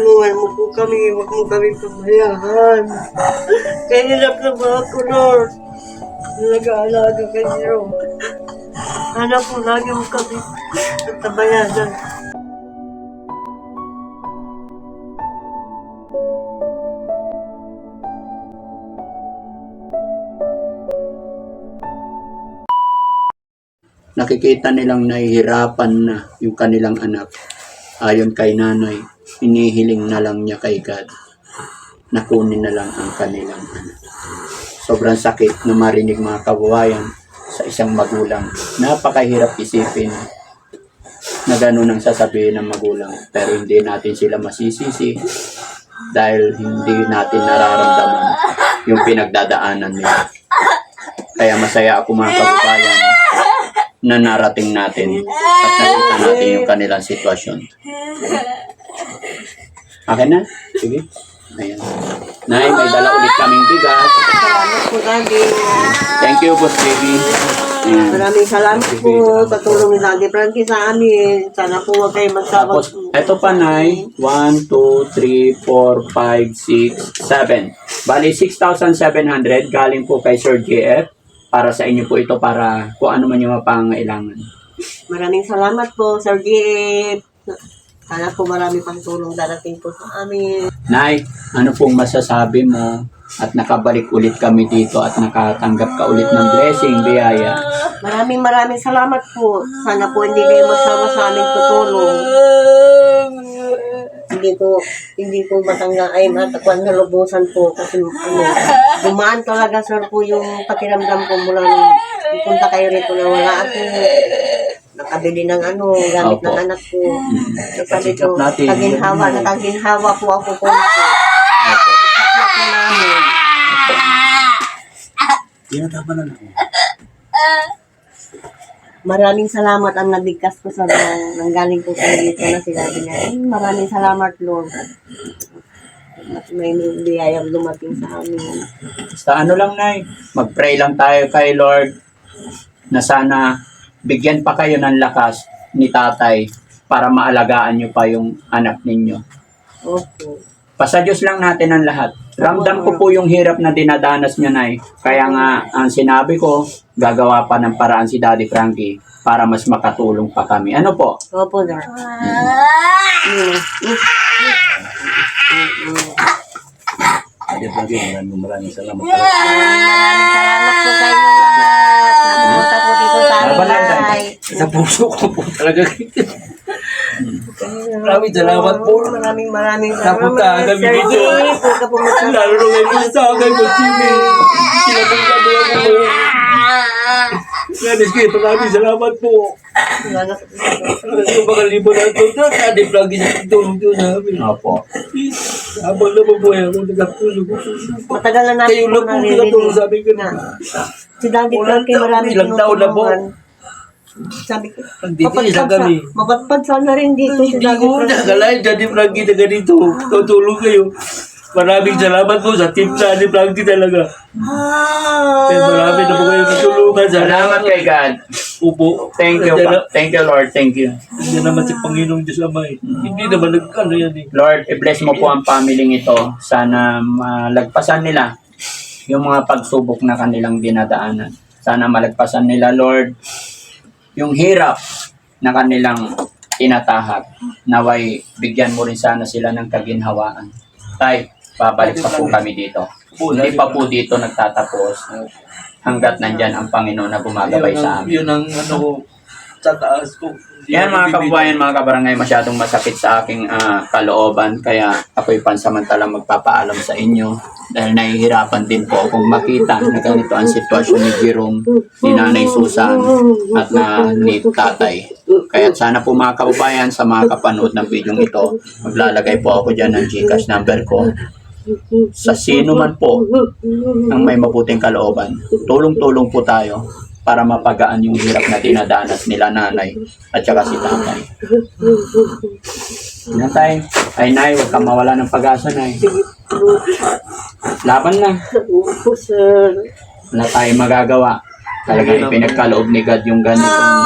tulungan mo po kami, huwag mo kami pabayaan. Kaya hirap na ba ako, Lord? Nag-aalaga kayo. Sana po lagi mo kami tabayanan. nakikita nilang nahihirapan na yung kanilang anak. Ayon kay nanay, inihiling na lang niya kay God na kunin na lang ang kanilang anak. Sobrang sakit na marinig mga kababayan sa isang magulang. Napakahirap isipin na gano'n ang sasabihin ng magulang. Pero hindi natin sila masisisi dahil hindi natin nararamdaman yung pinagdadaanan nila. Kaya masaya ako mga kababayan na narating natin at nakita natin yung kanilang sitwasyon. Akin na? Sige. Ayan. Nay, may dala ulit kaming bigas. Salamat po, Daddy. Thank you, Boss Baby. Ayan. Maraming salamat po sa tulong ni Daddy Frankie sa amin. Sana po huwag kayo magsawag. Tapos, eto pa, Nay. 1, 2, 3, 4, 5, 6, 7. Bali, 6,700 galing po kay Sir JF. Para sa inyo po ito para kung ano man yung mapangailangan. Maraming salamat po, Sir Jeep. Sana po marami pang tulong darating po sa amin. Nay, ano pong masasabi mo at nakabalik ulit kami dito at nakatanggap ka ulit ng blessing, biyaya. Maraming maraming salamat po. Sana po hindi kayo masawa sa aming tutulong. Hindi ko hindi ko matangga ay matakwan na lubusan po kasi ano, dumaan talaga sir po yung pakiramdam ko mula nung punta kayo rito na wala ako nakabili ng ano, gamit Opo. ng anak ko. Sabi Check up ko, natin. kaginhawa, nakaginhawa po ako po. Check po. Tinatama na lang. Maraming salamat ang nabigkas ko sa nang nanggaling ko kayo dito na sinabi niya. "Hmm, Maraming salamat, Lord. At may biyayang dumating sa amin. Basta ano lang, Nay, mag-pray lang tayo kay Lord na sana bigyan pa kayo ng lakas ni tatay para maalagaan nyo pa yung anak ninyo. Opo. Pasa Diyos lang natin ang lahat. Ramdam ko po yung hirap na dinadanas niya, Nay. Kaya nga, ang sinabi ko, gagawa pa ng paraan si Daddy Frankie para mas makatulong pa kami. Ano po? Opo, Lord. Mm. Ate Frankie, maraming maraming salamat. Maraming salamat po kayo lahat. Sa puso ko po talaga. Maraming salamat po. Maraming maraming Napunta kami Sir dito. Jimmy, po ka pumunta. Lalo na ngayon sa akin mo, Jimmy. Sinabang kami ako. Grabe, sige, maraming salamat po. Salamat. Yung mga libo na ito, Ate Frankie, sa tulong ko sa amin. Opo. Habang nababuhay ako, nagkatulong ko. Matagal na Kayo po lang po nagkatulong sa amin. na si Daddy Walang Frankie taon, marami ilang taon na po. Sabi ko, sa- kami. Mapagpag sana rin dito si Hindi ko nakalay, Daddy Frankie na ganito. Tutulong kayo. Maraming salamat po sa team sa Daddy Frankie talaga. Ah. Kaya marami na po kayo tutulungan. Salamat kay God. Upo. Thank you. Nandiyan pa- Thank you, Lord. Thank you. na- Nandiyan naman si Panginoong Diyos Ama eh. Hindi naman nagkano yan eh. Lord, i-bless mo po ang family ito. Sana malagpasan nila yung mga pagsubok na kanilang dinadaanan. Sana malagpasan nila, Lord, yung hirap na kanilang tinatahak. Naway, bigyan mo rin sana sila ng kaginhawaan. Tay, babalik pa po kami dito. Hindi pa po dito nagtatapos hanggat nandyan ang Panginoon na gumagabay Yun sa amin. yun ang ano sa taas ko. Yan mga kababayan, mga kabarangay, masyadong masakit sa aking ah, kalooban. Kaya ako'y pansamantalang magpapaalam sa inyo. Dahil nahihirapan din po akong makita na ganito ang sitwasyon ni Jerome, ni Nanay Susan, at na ni Tatay. Kaya sana po mga kababayan, sa mga kapanood ng video ito, maglalagay po ako dyan ng Gcash number ko. Sa sino man po ang may mabuting kalooban, tulong-tulong po tayo para mapagaan yung hirap na dinadanas nila nanay at saka si tatay. Yan. Ay nay, huwag kang mawala ng pag-asa nay. Laban na. Opo, sir. Wala tayong magagawa. Talagang ipinagkaloob ni God yung ganitong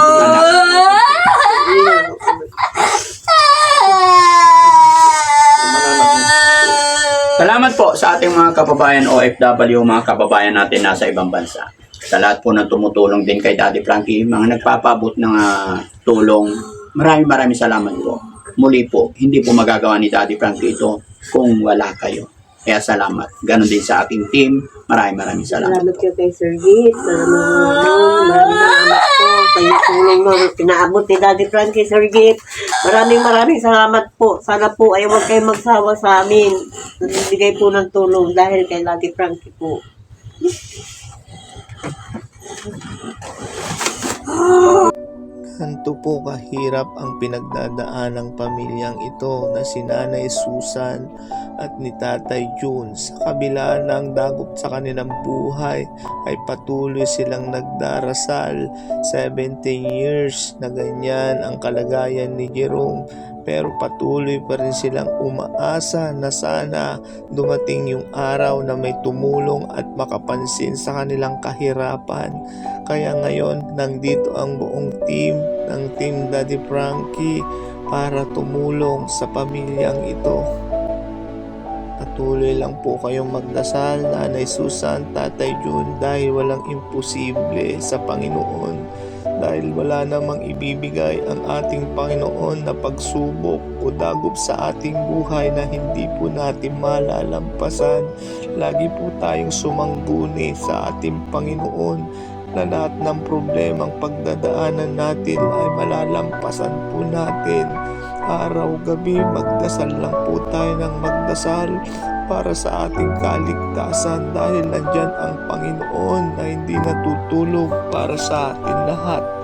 salamat po sa ating mga kababayan OFW, mga kababayan natin nasa ibang bansa. Sa lahat po na tumutulong din kay Daddy Frankie, mga nagpapabot ng ah, tulong. Maraming maraming salamat po. Muli po, hindi po magagawa ni Daddy Frankie ito kung wala kayo. Kaya salamat. Ganon din sa ating team. Maraming maraming salamat. Salamat kayo kay Sir Git. Maraming salamat po. Kayo tulong mo. Pinaabot ni Daddy Frankie, Sir Git. Maraming maraming salamat po. Sana po ay huwag kayo magsawa sa amin. Nagbibigay po ng tulong dahil kay Daddy Frankie po. Ganito po kahirap ang pinagdadaan ng pamilyang ito na si Nanay Susan at ni Tatay June. Sa kabila ng dagop sa kanilang buhay ay patuloy silang nagdarasal 17 years na ganyan ang kalagayan ni Jerome pero patuloy pa rin silang umaasa na sana dumating yung araw na may tumulong at makapansin sa kanilang kahirapan. Kaya ngayon, nandito ang buong team ng Team Daddy Frankie para tumulong sa pamilyang ito. Patuloy lang po kayong magdasal, Nanay Susan, Tatay June, dahil walang imposible sa Panginoon. Dahil wala namang ibibigay ang ating Panginoon na pagsubok o dagop sa ating buhay na hindi po natin malalampasan. Lagi po tayong sumangguni sa ating Panginoon na lahat ng problemang pagdadaanan natin ay malalampasan po natin. Araw-gabi magdasal lang po tayo ng magdasal para sa ating kaligtasan dahil nandyan ang Panginoon na hindi natutulog para sa atin lahat.